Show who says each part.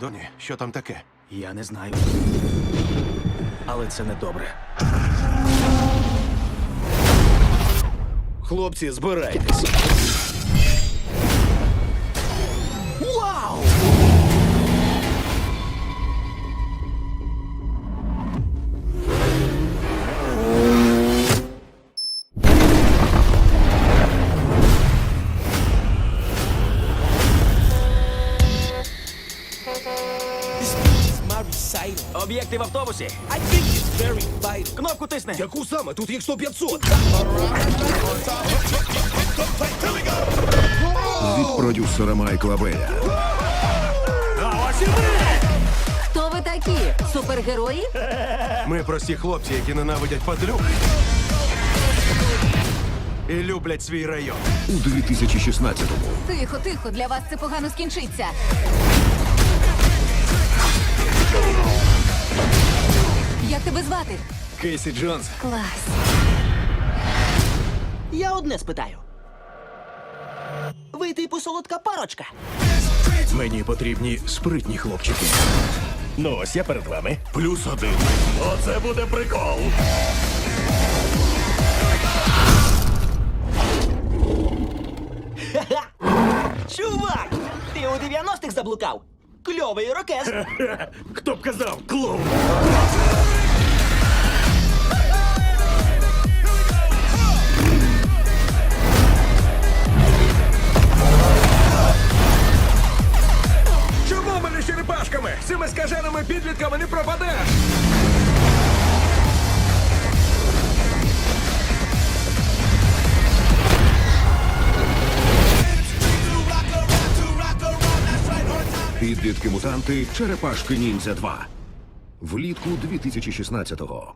Speaker 1: Доні, що там таке?
Speaker 2: Я не знаю. Але це не добре. Хлопці, збирайтесь. Об'єкти в автобусі.
Speaker 3: I think it's very vital.
Speaker 2: Кнопку тисни.
Speaker 3: Яку саме? Тут їх 100-500.
Speaker 4: від продюсера Майкла Бея.
Speaker 5: Хто ви такі? Супергерої?
Speaker 1: Ми прості хлопці, які ненавидять падлюк. І люблять свій район.
Speaker 4: У 2016-му
Speaker 5: Тихо, тихо, для вас це погано скінчиться. Тебе звати?
Speaker 2: Кейсі Джонс.
Speaker 5: Клас.
Speaker 6: Я одне спитаю. Ви типу солодка парочка.
Speaker 2: Мені потрібні спритні хлопчики. Ну, ось я перед вами. Плюс один. Оце буде прикол.
Speaker 6: Чувак! Ти у 90-х заблукав? Кльовий рокес.
Speaker 2: Хто б казав, клоун? Цими скаженими підлітками не пропадеш!
Speaker 4: підлітки мутанти Черепашки Ніндзя 2. Влітку 2016-го.